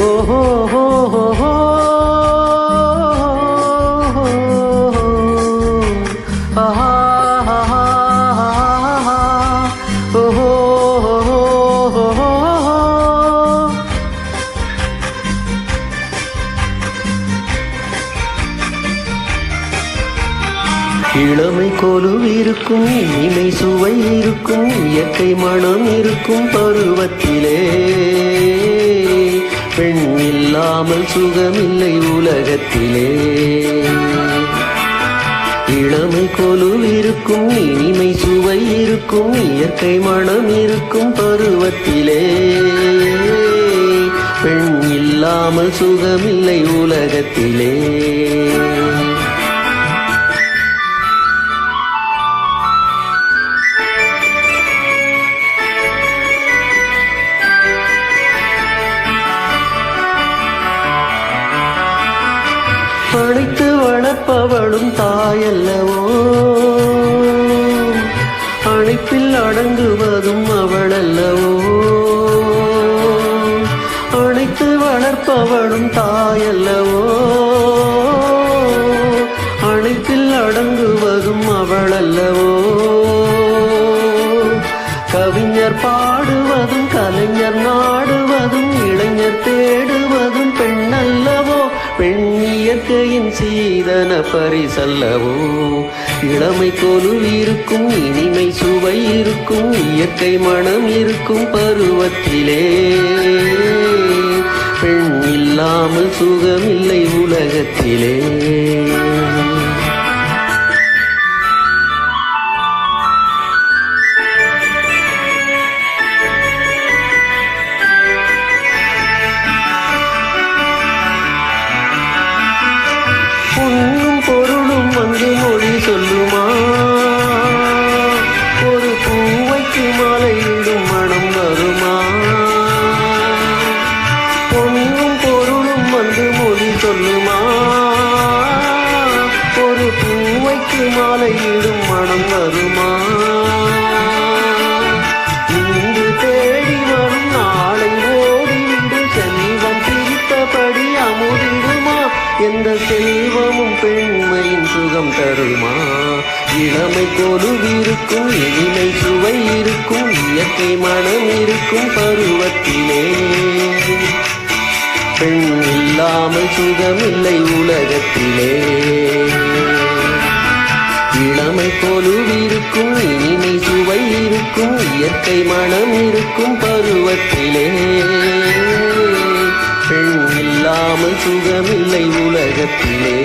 ஓஹோ ஹோ ஹோ ஹோ ஆஹா ஆஹா ஆஹா ஓஹோ இனிமை சுவை இருக்கும் இயற்கை மனம் இருக்கும் பருவத்திலே. பெண் இல்லாமல் சுகமில்லை உலகத்திலே. இளமை கொலுவிருக்கும் இனிமை சுவை இருக்கும் இயற்கை மனம் இருக்கும் பருவத்திலே. பெண் இல்லாமல் சுகமில்லை உலகத்திலே. அழைத்து வளர்ப்பவளும் தாயல்லவோ? அணைப்பில் அடங்குவதும் அவளல்லவோ? அணைத்து வளர்ப்பவளும் தாயல்லவோ? அணைப்பில் அடங்குவதும் அவளல்லவோ? கவிஞர் பாடுவதும் கலைஞர் நாடுவதும் இளைஞர் தேடுவதும் பெண்ணல்லவோ? பெண் இயற்கையின் சீதன பரிசல்லவோ? இளமை கொலுவிருக்கும் இனிமை சுவை இருக்கும் இயற்கை மனம் இருக்கும் பருவத்திலே. பெண் இல்லாமல் சுகமில்லை உலகத்திலே. சொல்லுமா? ஒரு பூவைக்கு மாலையிடும் மனம் வருமா இன்று தேடி வரும் நாளை ஓடிவிடும் செல்வம் பிரித்தபடி அமுதிடுமா? எந்த செல்வமும் பெண்மையின் சுகம் தருமா? இளமை கொலுவிருக்கும் இனிமை சுவை இருக்கும் இயற்கை மனம் இருக்கும் பருவத்திலே. பெண் இல்லாமல் சுகமில்லை உலகத்திலே. இளமை போலுவிருக்கும் இனிமை சுவை இருக்கும் இயற்கை மனம் இருக்கும் பருவத்திலே. பெண் இல்லாமல் சுகமில்லை உலகத்திலே.